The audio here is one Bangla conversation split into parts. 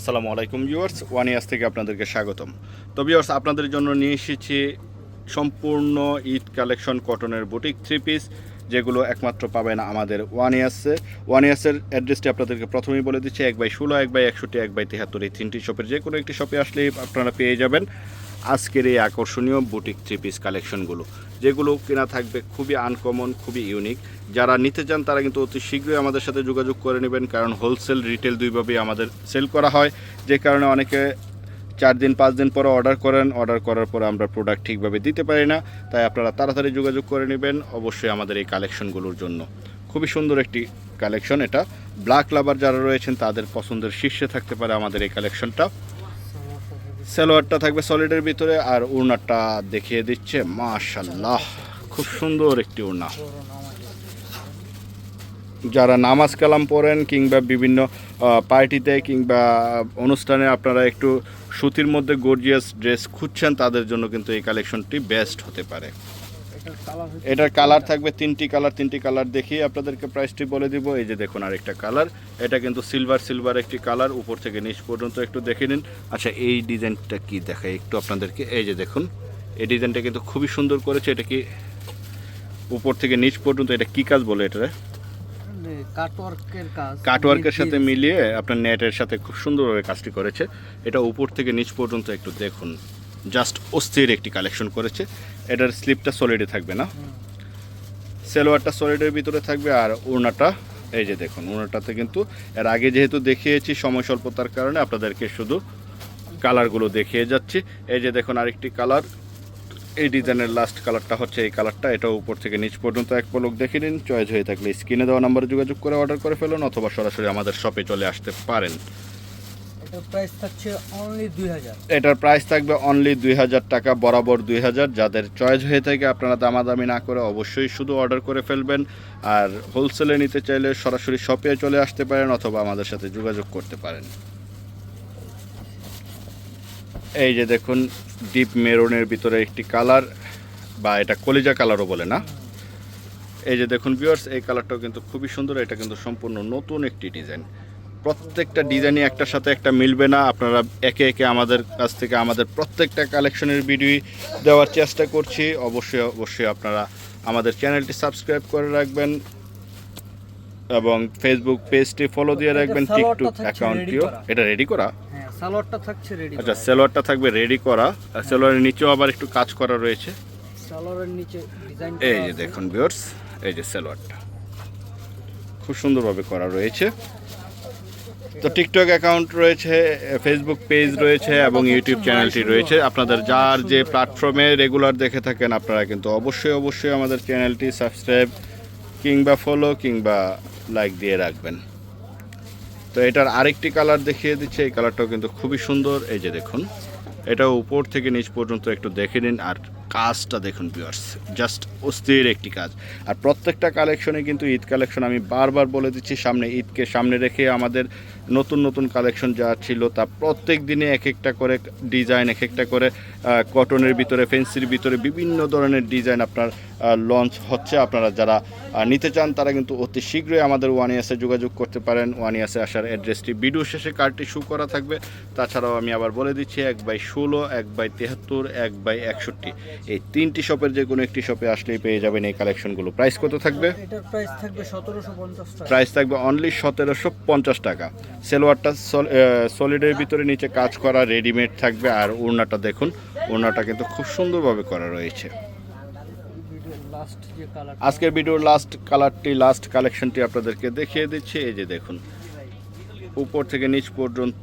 আসসালামু আলাইকুম ভিউয়ার্স ওয়ান ইয়ার্স থেকে আপনাদেরকে স্বাগতম। তো ভিউয়ার্স, আপনাদের জন্য নিয়ে এসেছি সম্পূর্ণ ঈদ কালেকশন কটনের বুটিক থ্রি পিস, যেগুলো একমাত্র পাবেন আমাদের ওয়ান ইয়ার্সে ওয়ান ইয়ার্সের অ্যাড্রেসটি আপনাদেরকে প্রথমেই বলে দিচ্ছি, এক বাই ষোলো, এক বাই একষট্টি, এক বাই তেহাত্তর, এই তিনটি শপের যে কোনো একটি শপে আসলেই আপনারা পেয়ে যাবেন আজকের এই আকর্ষণীয় বুটিক থ্রি পিস কালেকশনগুলো। যেগুলো কিনা থাকবে খুবই আনকমন খুবই ইউনিক যারা নিতে চান, তারা কিন্তু অতি শীঘ্রই আমাদের সাথে যোগাযোগ করে নেবেন, কারণ হোলসেল রিটেল দুইভাবেই আমাদের সেল করা হয়। যে কারণে অনেকে চার দিন, পাঁচ দিন পরে অর্ডার করেন অর্ডার করার পরে আমরা প্রোডাক্ট ঠিকভাবে দিতে পারি না। তাই আপনারা তাড়াতাড়ি যোগাযোগ করে নেবেন, অবশ্যই আমাদের এই কালেকশনগুলোর জন্য। খুবই সুন্দর একটি কালেকশন এটা। ব্ল্যাক লাভার যারা রয়েছেন, তাদের পছন্দের শীর্ষে থাকতে পারে আমাদের এই কালেকশনটা সালোয়ারটা থাকবে সলিডের ভিতরে আর উড়নাটা দেখিয়ে দিচ্ছে মাশাল্লাহ খুব সুন্দর একটি উড়না যারা নামাজ কালাম পড়েন কিংবা বিভিন্ন পার্টিতে কিংবা অনুষ্ঠানে আপনারা একটু সুতির মধ্যে গর্জিয়াস ড্রেস খুঁজছেন, তাদের জন্য কিন্তু এই কালেকশনটি বেস্ট হতে পারে। এটার কালার থাকবে তিনটি কালার তিনটি কালার দেখিয়ে আপনাদেরকে প্রাইসটি বলে দিব। এই যে দেখুন আরেকটা কালার এটা কিন্তু সিলভার সিলভার একটি কালার উপর থেকে নিচ পর্যন্ত একটু দেখে নিন। আচ্ছা এই ডিজাইনটা কি দেখায় একটু আপনাদেরকে? এই যে দেখুন এই ডিজাইনটা কিন্তু খুবই সুন্দর করেছে। এটা কি উপর থেকে নিচ পর্যন্ত এটা কি কাজ বলে এটা কাটওয়ার্কের কাটওয়ার্কের সাথে মিলিয়ে আপনার নেটের সাথে খুব সুন্দরভাবে কাজটি করেছে। এটা উপর থেকে নিচ পর্যন্ত একটু দেখুন। জাস্ট অস্থির একটি কালেকশন করেছে। এটার স্লিপটা সলিডে থাকবে না। সেলোয়ারটা সলিডের ভিতরে থাকবে আর ওড়নাটা, এই যে দেখুন, ওড়নাটাতে কিন্তু এর আগে যেহেতু দেখিয়েছি সময় স্বল্পতার কারণে আপনাদেরকে শুধু কালারগুলো দেখিয়ে যাচ্ছি। এই যে দেখুন আরেকটি কালার, এই ডিজাইনের লাস্ট কালারটা হচ্ছে এই কালারটা। এটা উপর থেকে নিচ পর্যন্ত এক পলক দেখে নিন চয়েস হয়ে থাকলে স্ক্রিনে দেওয়া নাম্বারে যোগাযোগ করে অর্ডার করে ফেলুন অথবা সরাসরি আমাদের শপে চলে আসতে পারেন। এটার প্রাইস থাকবে অনলি দুই হাজার টাকা, বরাবর দুই হাজার। যাদের চয়েস হয়ে থাকে, আপনারা দামাদামি না করে অবশ্যই শুধু অর্ডার করে ফেলবেন। আর হোলসেলে নিতে চাইলে সরাসরি শপে চলে আসতে পারেন অথবা আমাদের সাথে যোগাযোগ করতে পারেন। এই যে দেখুন ডিপ মেরুনের ভিতরে একটি কালার বা এটা কলিজা কালারও বলে না? এই যে দেখুন ভিউয়ার্স এই কালারটাও কিন্তু খুবই সুন্দর। এটা কিন্তু সম্পূর্ণ নতুন একটি ডিজাইন প্রত্যেকটা ডিজাইনই একটার সাথে একটা মিলবে না। আপনারা একে একে আমাদের কাছ থেকে আমাদের প্রত্যেকটা কালেকশনের ভিডিও দেওয়ার চেষ্টা করছি। অবশ্যই অবশ্যই আপনারা আমাদের চ্যানেলটি সাবস্ক্রাইব করে রাখবেন এবং ফেসবুক পেজটি ফলো দিয়ে রাখবেন টিকটক অ্যাকাউন্টটিও এটা রেডি করা? হ্যাঁ সালোয়ারটা থাকছে রেডি আচ্ছা সেলোয়ারটা থাকবে রেডি করা। আর সেলোয়ারের নিচেও আবার একটু কাজ করা রয়েছে। সালোয়ারের নিচে ডিজাইন এই যে দেখুন ভিউয়ার্স এই যে সেলোয়ারটা খুব সুন্দরভাবে করা রয়েছে। তো টিকটক অ্যাকাউন্ট রয়েছে ফেসবুক পেজ রয়েছে এবং ইউটিউব চ্যানেলটি রয়েছে। আপনাদের যার যে প্ল্যাটফর্মে রেগুলার দেখে থাকেন, আপনারা কিন্তু অবশ্যই অবশ্যই আমাদের চ্যানেলটি সাবস্ক্রাইব কিংবা ফলো কিংবা লাইক দিয়ে রাখবেন। তো এটার আরেকটি কালার দেখিয়ে দিচ্ছে, এই কালারটাও কিন্তু খুবই সুন্দর। এই যে দেখুন এটা উপর থেকে নিচ পর্যন্ত একটু দেখে নিন আর কাজটা দেখুন ভিউয়ার্স জাস্ট অস্থির একটি কাজ। আর প্রত্যেকটা কালেকশনে কিন্তু ঈদ কালেকশন আমি বারবার বলে দিচ্ছি, সামনে ঈদকে সামনে রেখে আমাদের নতুন নতুন কালেকশন যা ছিল তা প্রত্যেক দিনে এক একটা করে ডিজাইন এক একটা করে কটনের ভিতরে ফেন্সির ভিতরে বিভিন্ন ধরনের ডিজাইন আপনার লঞ্চ হচ্ছে। আপনারা যারা নিতে চান তারা কিন্তু অতি শীঘ্রই আমাদের ওয়ান ইয়াসে যোগাযোগ করতে পারেন। ওয়ান ইয়াসে আসার অ্যাড্রেসটি ভিডিও শেষে কার্ডটি শু করা থাকবে। তাছাড়াও আমি আবার বলে দিচ্ছি এক বাই ষোলো এক বাই তেহাত্তর এক বাই একষট্টি। এই তিনটি শপের যে কোনো একটি শপে আসলেই পেয়ে যাবেন এই কালেকশনগুলো প্রাইস কত থাকবে? এটার প্রাইস থাকবে সতেরোশো পঞ্চাশ প্রাইস থাকবে অনলি সতেরোশো পঞ্চাশ টাকা। সেলোয়ারটা সলিডের ভিতরে নিচে কাজ করা রেডিমেড থাকবে। আর ওড়নাটা দেখুন, ওড়নাটা কিন্তু খুব সুন্দরভাবে করা রয়েছে। আজকের ভিডিওর লাস্ট কালারটি লাস্ট কালেকশনটি আপনাদেরকে দেখিয়ে দিচ্ছে। এই যে দেখুন, উপর থেকে নিচ পর্যন্ত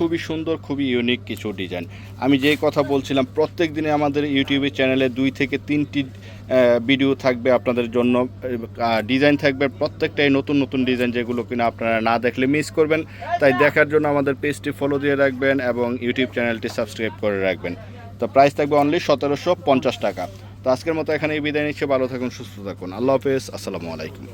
খুবই সুন্দর, খুবই ইউনিক কিছু ডিজাইন আমি যেই কথা বলছিলাম, প্রত্যেক দিনে আমাদের ইউটিউবে চ্যানেলে দুই থেকে তিনটি ভিডিও থাকবে আপনাদের জন্য। ডিজাইন থাকবে প্রত্যেকটাই নতুন নতুন ডিজাইন যেগুলো কিনা আপনারা না দেখলে মিস করবেন। তাই দেখার জন্য আমাদের পেজটি ফলো দিয়ে রাখবেন এবং ইউটিউব চ্যানেলটি সাবস্ক্রাইব করে রাখবেন। তো প্রাইস থাকবে অনলি সতেরোশো পঞ্চাশ টাকা। তো আজকের মতো এখানে বিদায় নিচ্ছে। ভালো থাকুন, সুস্থ থাকুন। আল্লাহ হাফেজ। আসসালামু আলাইকুম।